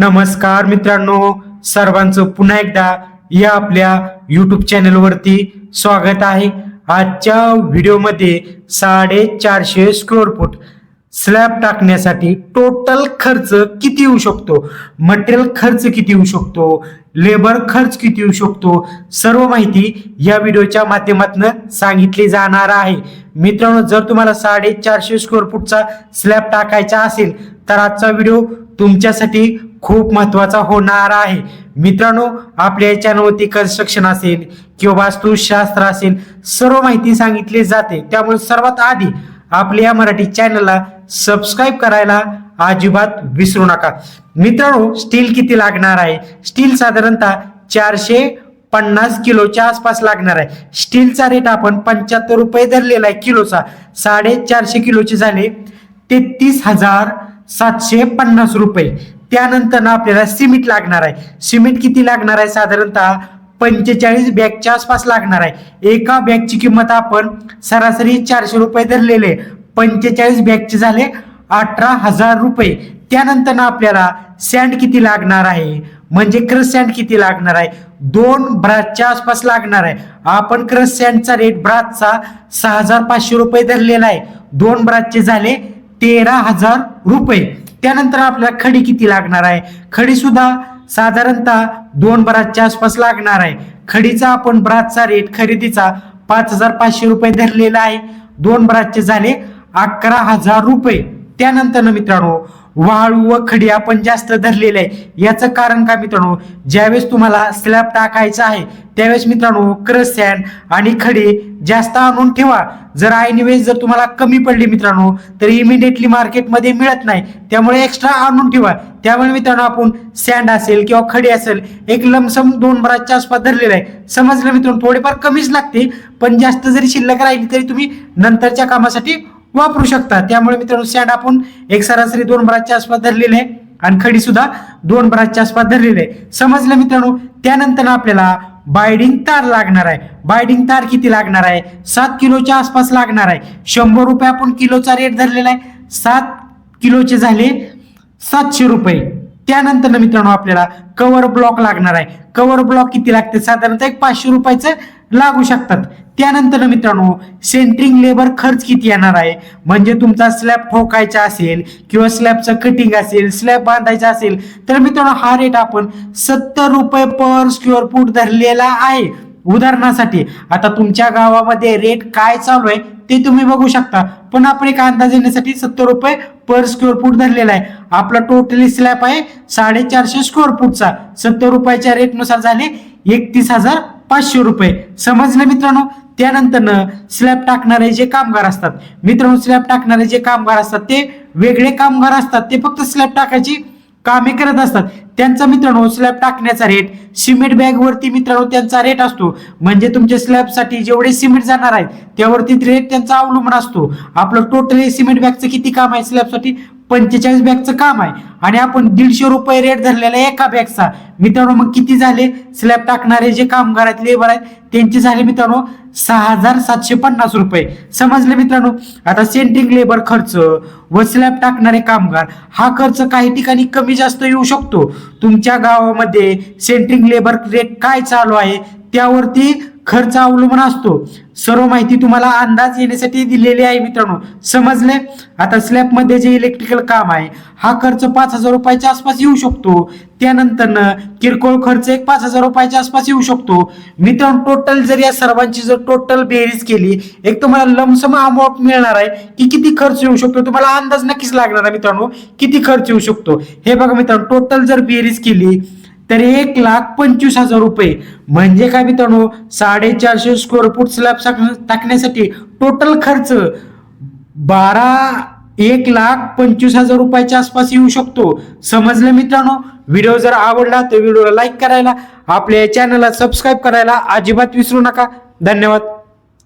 नमस्कार मित्रांनो सर्वांचं पुन्हा एकदा या आपल्या युट्यूब चॅनलवरती स्वागत आहे. आजच्या व्हिडिओमध्ये साडेचारशे स्क्वेअर फूट स्लॅब टाकण्यासाठी टोटल खर्च किती येऊ शकतो? मटेरियल खर्च किती येऊ शकतो? लेबर खर्च किती येऊ शकतो? सर्व माहिती या व्हिडिओच्या माध्यमातून सांगितली जाणार आहे. मित्रांनो जर तुम्हाला साडेचारशे स्क्वेअर फूटचा स्लॅब टाकायचा असेल तर आजचा व्हिडिओ तुमच्यासाठी खूप महत्त्वाचा होणार आहे. मित्रांनो आपल्या चॅनलवरती कन्स्ट्रक्शन असेल किंवा वास्तुशास्त्र असेल सर्व माहिती सांगितली जाते. त्यामुळे सर्वात आधी आपल्या या मराठी चॅनलला सबस्क्राईब करायला अजिबात विसरू नका. मित्रांनो स्टील किती लागणार आहे? स्टील साधारणतः चारशे पन्नास किलोच्या आसपास लागणार आहे. स्टीलचा रेट आपण पंच्याहत्तर रुपये धरलेला आहे किलोचा. साडेचारशे किलोचे झाले तेहतीस हजार सातशे पन्नास रुपये. त्यानंतर ना आपल्याला सिमेंट लागणार आहे. सिमेंट किती लागणार आहे? साधारणतः पंचेचाळीस बॅगच्या आसपास लागणार आहे. एका बॅगची किंमत आपण सरासरी चारशे रुपये धरलेले. पंचेचाळीस बॅगचे झाले अठरा हजार रुपये. त्यानंतर ना आपल्याला सँड किती लागणार आहे? म्हणजे क्रस सँड किती लागणार आहे? दोन ब्रासच्या आसपास लागणार आहे. आपण क्रस सँडचा रेट ब्रासचा सहा हजार पाचशे रुपये धरलेला आहे. दोन ब्रासचे झाले तेरा हजार रुपये. त्यानंतर आपल्याला खडी किती लागणार आहे? खडी सुद्धा साधारणतः दोन बरातच्या आसपास लागणार आहे. खडीचा आपण ब्रातचा रेट खरेदीचा पाच हजार पाचशे रुपये धरलेला आहे. दोन ब्रातचे झाले अकरा हजार रुपये. त्यानंतर मित्रांनो वाळू व खडी आपण जास्त धरलेले आहे. याचं कारण काय मित्रांनो? ज्यावेळेस तुम्हाला स्लॅब टाकायचा आहे त्यावेळेस मित्रांनो क्रस आणि खडी जास्त आणून ठेवा. जर ऐन वेळेस जर तुम्हाला कमी पडली मित्रांनो तर इमिडिएटली मार्केटमध्ये मिळत नाही. त्यामुळे एक्स्ट्रा आणून ठेवा. त्यामुळे मित्रांनो आपण सँड असेल किंवा खडी असेल एक लमसम दोन भराच्या आसपास धरलेला आहे. समजलं मित्रांनो थोडेफार कमीच लागते पण जास्त जरी शिल्लक राहिली तरी तुम्ही नंतरच्या कामासाठी वापरू शकता. त्यामुळे मित्रांनो सँड आपण एक सरासरी दोन भराच्या आसपास धरलेले आहे. आणि खडी सुद्धा दोन भराच्या आसपास धरलेले आहे. समजलं मित्रांनो? त्यानंतर आपल्याला बायडिंग तार लागणार आहे. बायडिंग तार किती लागणार आहे? सात किलोच्या आसपास लागणार आहे. शंभर रुपये आपण किलोचा रेट धरलेला आहे. सात किलोचे झाले सातशे रुपये. त्यानंतर मित्रांनो आपल्याला कवर ब्लॉक लागणार आहे. कवर ब्लॉक किती लागते? साधारणतः एक पाचशे रुपयाचं लागू शकतात. त्यानंतर मित्रांनो सेंट्रिंग लेबर खर्च किती येणार आहे? म्हणजे तुमचा स्लॅब ठोकायचा असेल किंवा स्लॅबचं कटिंग असेल स्लॅब बांधायचा असेल तर मित्रांनो हा रेट आपण सत्तर रुपये पर स्क्वेअर फूट धरलेला आहे. उदाहरणासाठी आता तुमच्या गावामध्ये रेट काय चालू आहे ते तुम्ही बघू शकता. पण आपण एक अंदाज येण्यासाठी सत्तर रुपये पर स्क्वेअर फूट धरलेला आहे. आपला टोटली स्लॅब आहे साडेचारशे स्क्वेअर फूटचा सत्तर रुपयाच्या रेटनुसार झाले एकतीस हजार पाचशे रुपये. समजलं मित्रांनो? त्यानंतर स्लॅब टाकणारे जे कामगार असतात. मित्रांनो स्लॅब टाकणारे जे कामगार असतात ते वेगळे कामगार असतात. ते फक्त स्लॅब टाकायची कामे करत असतात. त्यांचा मित्रांनो स्लॅब टाकण्याचा रेट सिमेंट बॅग वरती मित्रांनो त्यांचा रेट असतो. म्हणजे तुमच्या स्लॅबसाठी जेवढे सिमेंट जाणार आहेत त्यावरती रेट त्यांचा अवलंबून असतो. आपलं टोटल सिमेंट बॅगचं किती काम आहे स्लॅबसाठी पंचेचाळीस बॅगचं काम आहे. आणि आपण दीडशे रुपये रेट धरलेला एका बॅगचा. मित्रांनो मग किती झाले? स्लॅब टाकणारे जे कामगार आहेत लेबर आहेत त्यांचे झाले मित्रांनो सहा हजार सातशे पन्नास रुपये. समजले मित्रांनो? आता सेंट्रिंग लेबर खर्च व स्लॅब टाकणारे कामगार हा खर्च काही ठिकाणी कमी जास्त येऊ शकतो. तुमच्या गावामध्ये सेंट्रिंग लेबर रेट काय चालू आहे? त्यावरती खर्च अवलंबून असतो. सर्व माहिती तुम्हाला अंदाज येण्यासाठी दिलेली आहे मित्रांनो. समजले आता स्लॅबमध्ये जे इलेक्ट्रिकल काम आहे हा खर्च पाच हजार रुपयाच्या आसपास येऊ शकतो. त्यानंतर किरकोळ खर्च एक पाच हजार रुपयाच्या आसपास येऊ शकतो. मित्रांनो टोटल जर या सर्वांची जर टोटल बेरीज केली एक तुम्हाला लमसम अमाऊंट मिळणार आहे की किती खर्च येऊ शकतो? तुम्हाला अंदाज नक्कीच लागणार आहे मित्रांनो किती खर्च येऊ शकतो? हे बघा मित्रांनो टोटल जर बेरीज केली तर एक लाख पंचवीस हजार रुपये. म्हणजे काय मित्रांनो साडेचारशे स्क्वेअर फूट स्लॅब टाकण्यासाठी टोटल खर्च बारा एक लाख पंचवीस हजार रुपयाच्या आसपास येऊ शकतो. समजलं मित्रांनो? व्हिडिओ जर आवडला तर व्हिडिओला लाईक करायला आपल्या चॅनलला सबस्क्राईब करायला अजिबात विसरू नका. धन्यवाद.